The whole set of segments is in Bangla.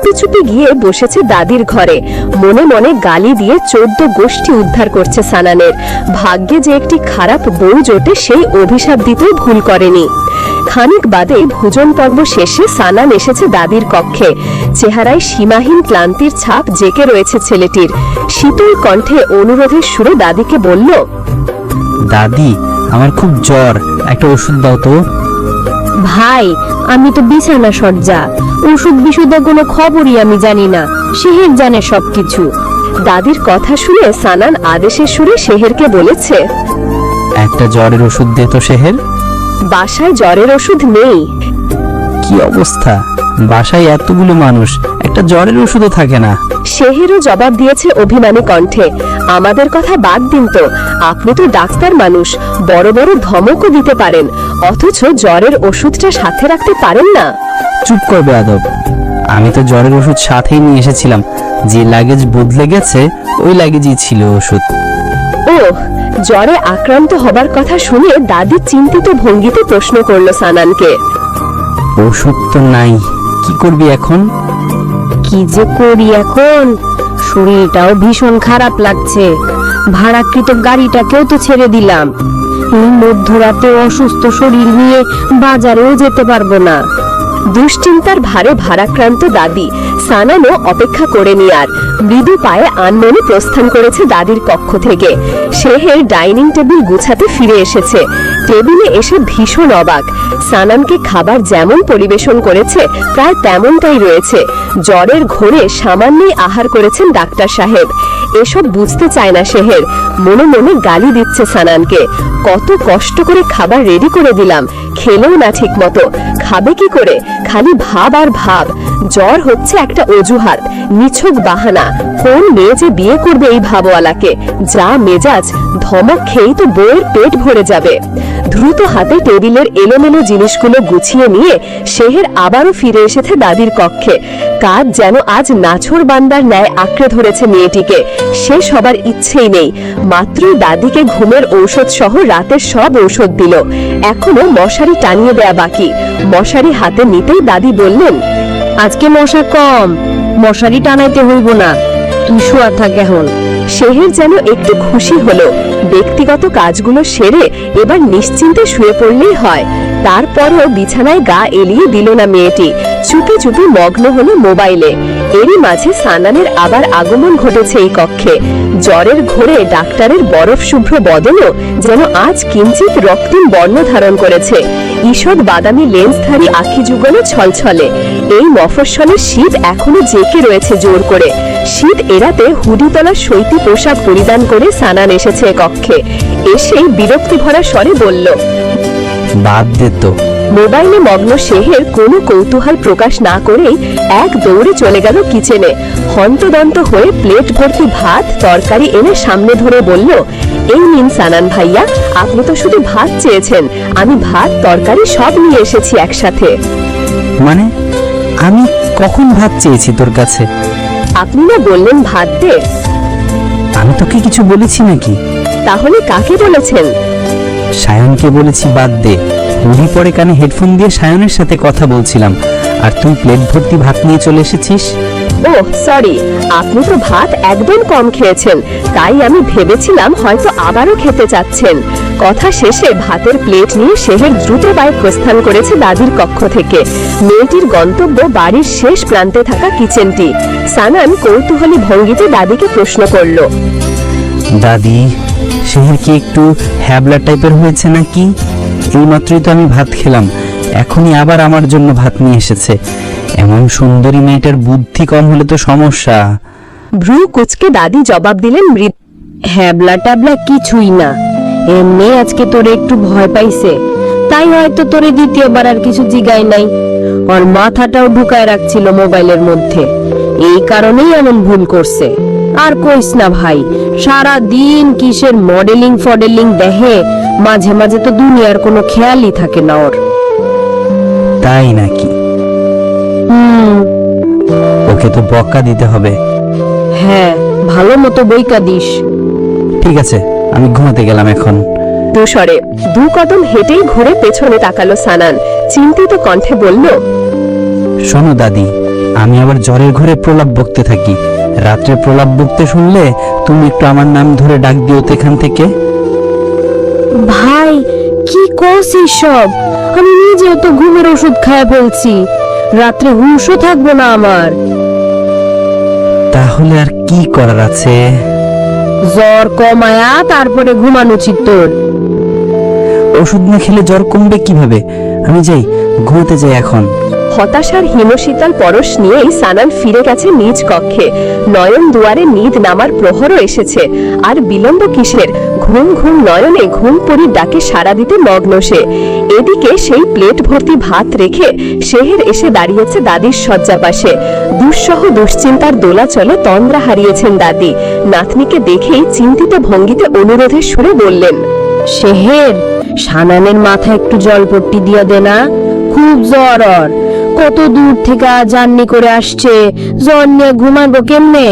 চুপি চুপি গিয়ে বসেছে দাদির ঘরে। মনে মনে গালি দিয়ে চোদ্দ গোষ্ঠী উদ্ধার করছে সানানের। ভাগ্যে যে একটি খারাপ বউ জোটে সেই অভিশাপ দিতেও ভুল করেনি। খানিক বাদে ভোজন পর্ব শেষে সানান এসেছে দাদির কক্ষে। চেহারায় সীমাহীন ক্লান্তির ছাপ জেকে রয়েছে ছেলেটির। শীতল কণ্ঠে অনুরোধের সুরে দাদিকে বলল, দাদি, আমার খুব জ্বর। একটা ওষুধ দাও তো। ভাই আমি তো বিছানা সজ্জা ওষুধ বিশুদ্ধের কোনো খবরই আমি জানি না। শেহের জানে সবকিছু। দাদির কথা শুনে সানান আদেশের সুরে শেহেরকে বলেছে একটা জ্বরের ওষুধ দে তো শেহের। বাসায় জ্বরের ওষুধ নেই। কি অবস্থা? বাসায় এতগুলো মানুষ একটা জ্বরের ওষুধও থাকে না। শেহেরও জবাব দিয়েছে অভিমানী কণ্ঠে আমাদের কথা বাদ দিন তো আপনি তো ডাক্তার মানুষ বড় বড় ধমকও দিতে পারেন অথচ জ্বরের ওষুধটা সাথে রাখতে পারেন না। চুপ করবে আদব আমি তো জ্বরের ওষুধ সাথেই নিয়ে এসেছিলাম। যে লাগেজ বদলে গেছে ওই লাগেজই ছিল ওষুধ। ও জ্বরে আক্রান্ত হবার কথা শুনে দাদি চিন্তিত ভঙ্গিতে প্রশ্ন করল সানানকে। ওষুধ তো নাই কি করবি এখন? কি যে করি এখন? শরীরটাও ভীষণ খারাপ লাগছে। ভাড়াকৃত গাড়িটাকেও তো ছেড়ে দিলাম। এই মধ্যরাতে অসুস্থ শরীর নিয়ে বাজারেও যেতে পারব না। দুশ্চিন্তার ভারে ভারাক্রান্ত দাদি সানানো অপেক্ষা করেনি আর। মৃদু পায়ে আনমনে প্রস্থান করেছে দাদির কক্ষ থেকে। শেহের ডাইনিং টেবিল গুছাতে ফিরে এসেছে। টেবিলে এসে ভীষণ অবাক। সানানকে খাবার যেমন পরিবেশন করেছে, প্রায় তেমনটাই রয়েছে। জ্বরের ঘোরে সামান্যই আহার করেছেন ডাক্তার সাহেব। এসব বুঝতে চায় না শেহের মনে মনে গালি দিচ্ছে সানানকে। কত কষ্ট করে খাবার রেডি করে দিলাম। খেলেও না ঠিক মতো খাবে কি করে? খালি ভাব আর ভাব। জ্বর হচ্ছে একটা অজুহাত, নিছক বাহানা। কোন মেয়ে যে বিয়ে করবে এই ভাবওয়ালাকে? যা মেজাজ, ধমক খেয়েই তো বউয়ের পেট ভরে যাবে। দ্রুত হাতে টেবিলের এলোমেলো জিনিসগুলো গুছিয়ে নিয়ে শেহের আবারও ফিরে এসেছে দাদির কক্ষে। কাজ যেন আজ নাছর বান্দার ন্যায় আঁকড়ে ধরেছে মেয়েটিকে। সে সবার ইচ্ছেই নেই। মাত্রই দাদিকে ঘুমের ঔষধ সহ রাতের সব ঔষধ দিল। এখনও মশারি টানিয়ে দেয়া বাকি। মশারি হাতে নিতেই দাদি বললেন, আজকে মশা কম। মশারি টানাইতে হইব না। শোয়া থাক এখন। শেহের যেন একটু খুশি হলো। ব্যক্তিগত কাজগুলো সেরে এবার নিশ্চিন্তে শুয়ে পড়লেই হয়। তারপরও বিছানায় গা এলিয়ে দিল না মেয়েটি। চুপি চুপি মগ্ন হলো মোবাইলে। এরই মাঝে সানানের আবার আগমন ঘটেছে এই কক্ষে। জ্বরের ঘোরে ডাক্তারের বরফ শুভ্র বদনও যেন আজ কিঞ্চিত রক্তিম বর্ণ ধারণ করেছে। ঈষৎ বাদামি লেন্সধারী আখি যুগলে ছলছলে। এই মফস্বলের শীত এখনও জেকে রয়েছে জোর করে। শীত এড়াতে হুডিতলা শৈতী পোশাক পরিধান করে সানান এসেছে কক্ষে। এসেই বিরক্তি ভরা স্বরে বলল বাদ দে তো। মোবাইলে মগ্ন শেহের কোনো কৌতূহল প্রকাশ না করেই এক দৌড়ে চলে গেল কিচেনে। হন্তদন্ত হয়ে প্লেট ভর্তি ভাত তরকারি এনে সামনে ধরে বলল এই নিন সানান ভাইয়া আপনি তো শুধু ভাত চেয়েছেন আমি ভাত তরকারি সব নিয়ে এসেছি একসাথে। মানে আমি কখন ভাত চেয়েছি তোর কাছে? আপনি না বললেন ভাত দে আমি তোকে কিছু বলেছি নাকি? তাহলে কাকে বলেছেন? সায়নকে বলেছি বাদ দে। মুড়ি পরে কানে হেডফোন দিয়ে সায়নের সাথে কথা বলছিলাম। আর তুই প্লেট ভর্তি ভাত নিয়ে চলে এসেছিস? ও সরি আপনি তো ভাত একদম কম খেয়েছেন, তাই আমি ভেবেছিলাম হয়তো আবারও খেতে চাচ্ছেন। কথা শেষে ভাতের প্লেট নিয়ে শেহের দ্রুত প্রস্থান করেছে দাদির কক্ষ থেকে। মেয়েটির গন্তব্য বাড়ির শেষ প্রান্তে থাকা কিচেনটি। সানান কৌতূহলী ভঙ্গিতে দাদিকে প্রশ্ন করল, দাদি, শেহের কি একটু হ্যাবলা টাইপের হয়েছে নাকি? এইমাত্রই তো আমি ভাত খেলাম, এখনই আবার আমার জন্য ভাত নিয়ে এসেছে। এমন সুন্দরী মেয়েটার বুদ্ধি কম হলে তো সমস্যা। ভ্রু কুচকে দাদি জবাব দিলেন মৃত হ্যাবলা ট্যাবলা কিছুই না। এমনি আজকে তোরে একটু ভয় পাইছে। তাই হয়তো তোরে দ্বিতীয়বার আর কিছু জিগাই নাই। ওর মাথাটাও ঢুকায় রাখছিল মোবাইলের মধ্যে। এই কারণেই এমন ভুল করছে। আর কইস না ভাই সারা দিন কিসের মডেলিং ফডেলিং দেখে মাঝে মাঝে তো দুনিয়ার কোনো খেয়ালই থাকে না ওর। তাই নাকি? ওকে তো বক্কা দিতে হবে। হ্যাঁ ভালো মতো বইকা দিস। ঠিক আছে আমি ঘুমাতে গেলাম এখন। দুসরে দু কদম হেঁটেই ঘুরে পেছনে তাকালো সানান। চিন্তিত কণ্ঠে বলল শোনো দাদি আমি আবার জ্বরের ঘরে প্রলাপ বকতে থাকি। রাত্রে প্রলাপ বকতে শুনলে তুমি একটু আমার নাম ধরে ডাক দিও তো এখান থেকে। ভাই কি করছিস সব? আমি নিজেও তো ঘুমের ওষুধ খায় ফেলছি। রাত্রে হুঁশও থাকব না আমার। তাহলে আর কি করার আছে? জ্বর কমায়া তারপরে ঘুমানো উচিত তোর। ওষুধ না খেলে জ্বর কমবে কীভাবে? আমি যাই ঘুমোতে যাই এখন। হতাশার হিমশীতল পরশ নিয়েই সানান ফিরে গেছে নিজ কক্ষে। নয়ন দুয়ারে নিদ নামার প্রহরও এসেছে। আর বিলম্ব কিসের? ঘুম ঘুম নয়নে ঘুম পরির ডাকে সাড়া দিতে মগ্ন সে। এদিকে সেই প্লেট ভর্তি ভাত রেখে শেহের এসে দাঁড়িয়েছে দাদির শয্যা পাশে। দুঃসহ দুশ্চিন্তার দোলাচলে তন্দ্রা হারিয়েছেন দাদি। নাতনিকে দেখেই চিন্তিত ভঙ্গিতে অনুরোধের সুরে বললেন, শেহের সানানের মাথা একটু জলপট্টি দিয়ে দে না। খুব জ্বর কত দূর থেকে জার্নি করে আসছে? জ্বর নিয়ে ঘুমাবো কেমনে?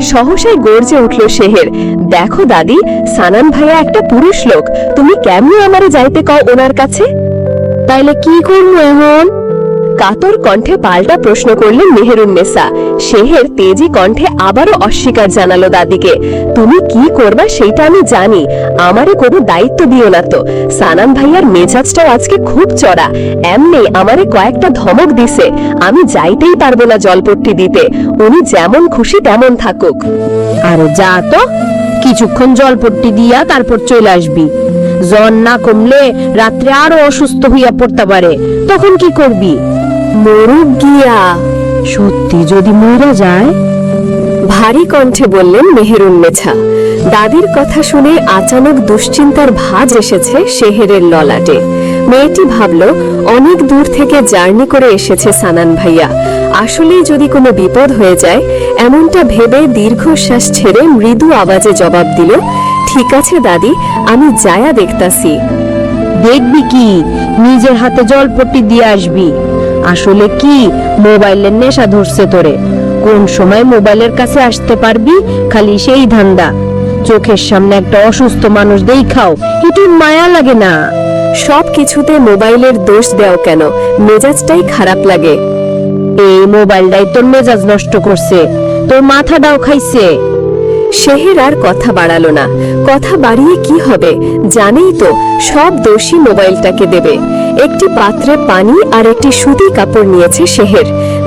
সহসাই গর্জে উঠল শেহের। দেখো দাদি, সানান ভাইয়া একটা পুরুষ লোক। তুমি কেমন আমারে যাইতে কও ওনার কাছে? তাইলে কি করব এখন? কাতর কণ্ঠে পাল্টা প্রশ্ন করলেন মেহেরুন্নেসা শেহের তেজি কণ্ঠে আবারও অস্বীকার জানালো দাদিকে। তুমি কি করবা সেটা আমি জানি। আমারে কোনো দায়িত্ব দিও না তো। সানান ভাইয়ার মেজাজটাও আজকে খুব চড়া। এমনি আমারে কয়েকটা ধমক দিছে। আমি যাইতেই পারব না জলপট্টি দিতে। উনি যেমন খুশি তেমন থাকুক। আরে যা তো। কিছুক্ষণ জলপট্টি দিয়া তারপর চলে আসবি। জ্বর না কমলে রাত্রে আরও অসুস্থ হইয়া পড়তে পারে। তখন কি করবি? মরুক গিয়া। সত্যি যদি মরা যায়? ভারী কণ্ঠে বললেন মেহেরুন্নেছা দাদির কথা শুনে আচানক দুশ্চিন্তার ভাঁজ এসেছে শেহেরের ললাটে। মেয়েটি ভাবল, অনেক দূর থেকে জার্নি করে এসেছে সানান ভাইয়া। আসলেই যদি কোনো বিপদ হয়ে যায়, এমনটা ভেবে দীর্ঘশ্বাস ছেড়ে মৃদু আওয়াজে জবাব দিল, ঠিক আছে দাদি, আমি যায়া দেখতাছি। দেখবি কি? নিজের হাতে জলপট্টি দিয়ে আসবি। আসলে কি? মোবাইলের নেশা ধরছে তোরে। কোন সময় মোবাইলের কাছে আসতে পারবি? খালি সেই ধান্দা। চোখের সামনে একটা অসুস্থ মানুষ দেখাও। একটু মায়া লাগে না। সব কিছুতে মোবাইলের দোষ দেও কেন? মেজাজটাই খারাপ লাগে। এই মোবাইলটাই তোর মেজাজ নষ্ট করছে। তোর মাথাটাও খাইছে। শেহের আর কথা বাড়ালো না। কথা বাড়িয়ে কি হবে? জানেই তো, সব দোষী মোবাইলটাকে দেবে। একটি পাত্রে পানি আর একটি সুতি কাপড় নিয়েছে শেহের।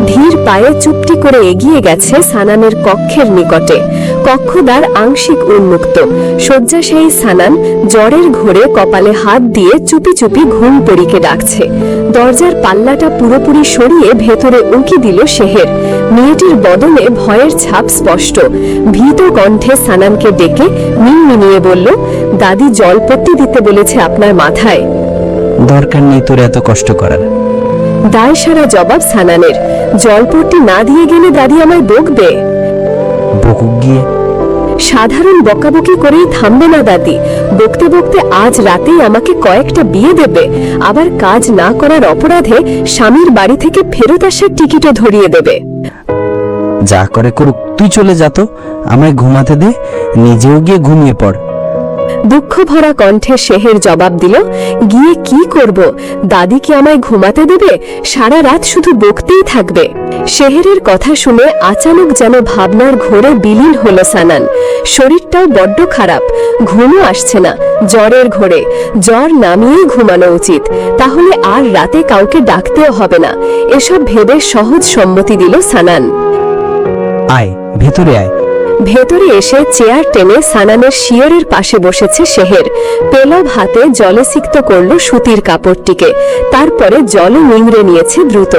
ধীর পায়ে চুপটি করে এগিয়ে গেছে সানানের কক্ষের নিকটে। কক্ষদ্বার আংশিক উন্মুক্ত। শয্যাশায়ী সানান, জ্বরের ঘোরে কপালে হাত দিয়ে চুপি চুপি ঘুম পড়িকে ডাকছে। দরজার পাল্লাটা পুরোপুরি সরিয়ে ভেতরে উঁকি দিল শেহের। মেয়েটির বদনে ভয়ের ছাপ স্পষ্ট। ভীত কণ্ঠে সানানকে ডেকে মিনমিনিয়ে বলল, দাদি জলপট্টি দিতে বলেছে আপনার মাথায়। দরকার নেই তোর এত কষ্ট করার। দায় সারা জবাব সানানের। জলপট্টি না দিয়ে গেলে দাদি আমায় বকবে। বকুক গিয়ে। সাধারণ বকাবকি করেই থামবে না দাদি। বকতে বকতে আজ রাতেই আমাকে কয়েকটা বিয়ে দেবে। আবার কাজ না করার অপরাধে স্বামীর বাড়ি থেকে ফেরত আসার টিকিটও ধরিয়ে দেবে। যা করে করুক তুই চলে যা তো। আমায় ঘুমাতে দে নিজেও গিয়ে ঘুমিয়ে পড়। দুঃখ ভরা কণ্ঠে শেহের জবাব দিল, গিয়ে কি করব? দাদি কি আমায় ঘুমাতে দেবে? সারা রাত শুধু বকতেই থাকবে। শেহেরের কথা শুনে আচানক যেন ভাবনার ঘোরে বিলীন হলো সানান। শরীরটাও বড্ড খারাপ, ঘুমও আসছে না, জ্বরের ঘোরে। জ্বর নামিয়েই ঘুমানো উচিত, তাহলে আর রাতে কাউকে ডাকতেও হবে না। এসব ভেবে সহজ সম্মতি দিল সানান। আয়, ভেতরে আয়। ভেতরে এসে চেয়ার টেনে সানানের শিয়রের পাশে বসেছে শেহের। পেলব হাতে জলে সিক্ত করল সুতির কাপড়টিকে। তারপরে জলে নিংড়ে নিয়েছে দ্রুত।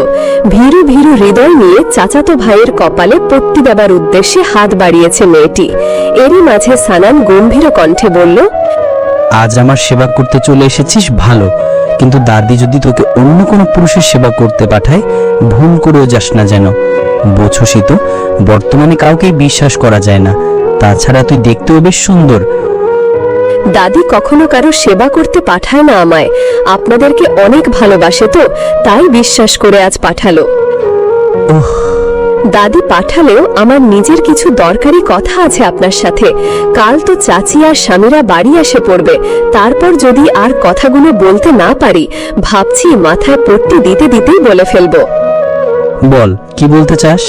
ভীরু ভীরু হৃদয় নিয়ে চাচাতো ভাইয়ের কপালে পট্টি দেবার উদ্দেশ্যে হাত বাড়িয়েছে মেয়েটি। এরই মাঝে সানান গম্ভীর কণ্ঠে বলল, আজ আমার সেবা করতে চলে এসেছিস ভালো, কিন্তু দাদি যদি তোকে অন্য কোনো পুরুষের সেবা করতে পাঠায়, ভুল করেও যাস না যেন। বোঝসই তো বর্তমানে কাউকেই বিশ্বাস করা যায় না। তাছাড়া তুই দেখতেও বেশ সুন্দর। দাদি কখনো কারও সেবা করতে পাঠায় না আমায়। আপনাদেরকে অনেক ভালোবাসে তো তাই বিশ্বাস করে আজ পাঠালো। ওহ দাদি পাঠালেও আমার নিজের কিছু দরকারি কথা আছে আপনার সাথে। কাল তো চাচি আর স্বামীরা বাড়ি এসে পড়বে। তারপর যদি আর কথাগুলো বলতে না পারি ভাবছি মাথায় পট্টি দিতে দিতেই বলে ফেলব। বল কি বলতে চাস?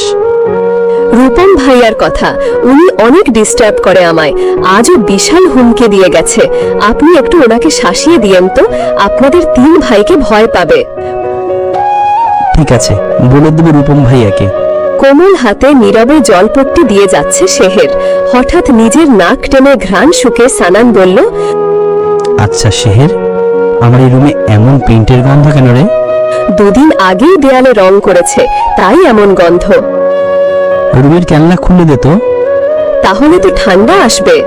রূপম ভাইয়ার কথা। উনি অনেক ডিস্টার্ব করে আমায়। আজও বিশাল হুমকে দিয়ে গেছে। আপনি একটু ওনাকে শাসিয়ে দিয়েন তো আপনাদের তিন ভাইকে ভয় পাবে। ঠিক আছে বলে দেবো রূপম ভাইয়াকে। কোমল হাতে নীরবে জলপট্টি দিয়ে যাচ্ছে শেহের। হঠাৎ নিজের নাক টেনে ঘ্রাণ শুকে সানান বলল আচ্ছা শেহের আমার এই রুমে এমন পেইন্টের গন্ধ কেন রে? দুদিন আগেই দেয়ালে রং করেছে তাই এমন গন্ধ। রুমের ক্যানলা খুলে দে তো। তাহলে তো ঠান্ডা আসবে।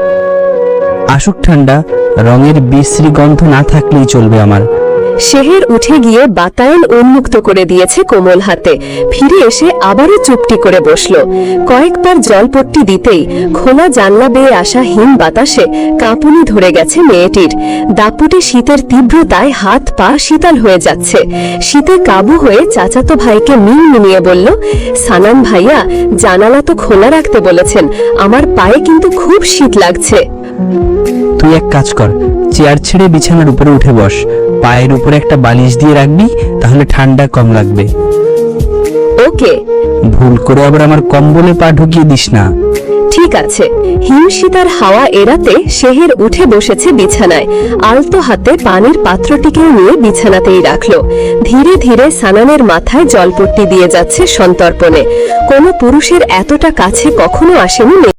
আসুক ঠান্ডা রঙের বিশ্রী গন্ধ না থাকলেই চলবে আমার। শেহের উঠে গিয়ে বাতায়ন উন্মুক্ত করে দিয়েছে কোমল হাতে। ফিরে এসে আবারও চুপটি করে বসল। কয়েকবার জলপট্টি দিতেই খোলা জানলা বেয়ে আসা হিম বাতাসে কাঁপুনি ধরে গেছে মেয়েটির। দাপুটে শীতের তীব্রতায় হাত পা শীতল হয়ে যাচ্ছে। শীতে কাবু হয়ে চাচাতো ভাইকে মিল মিনিয়ে বলল, সানান ভাইয়া, জানালা তো খোলা রাখতে বলেছেন। আমার পায়ে কিন্তু খুব শীত লাগছে। তুই এক কাজ কর, চেয়ার ছেড়ে বিছানার উপরে উঠে বস। পায়ের উপরে একটা বালিশ দিয়ে রাখবি তাহলে ঠান্ডা কম লাগবে। ওকে। ভুল করে আবার আমার কম্বলে পা ঢুকিয়ে দিস না। ঠিক আছে। হিমশীতার হাওয়া এড়াতে শেহের উঠে বসেছে বিছানায়। আলতো হাতে পানির পাত্রটিকে নিয়ে বিছানাতেই রাখল। ধীরে ধীরে সানানের মাথায় জলপট্টি দিয়ে যাচ্ছে সন্তর্পণে। কোনো পুরুষের এতটা কাছে কখনো আসেনি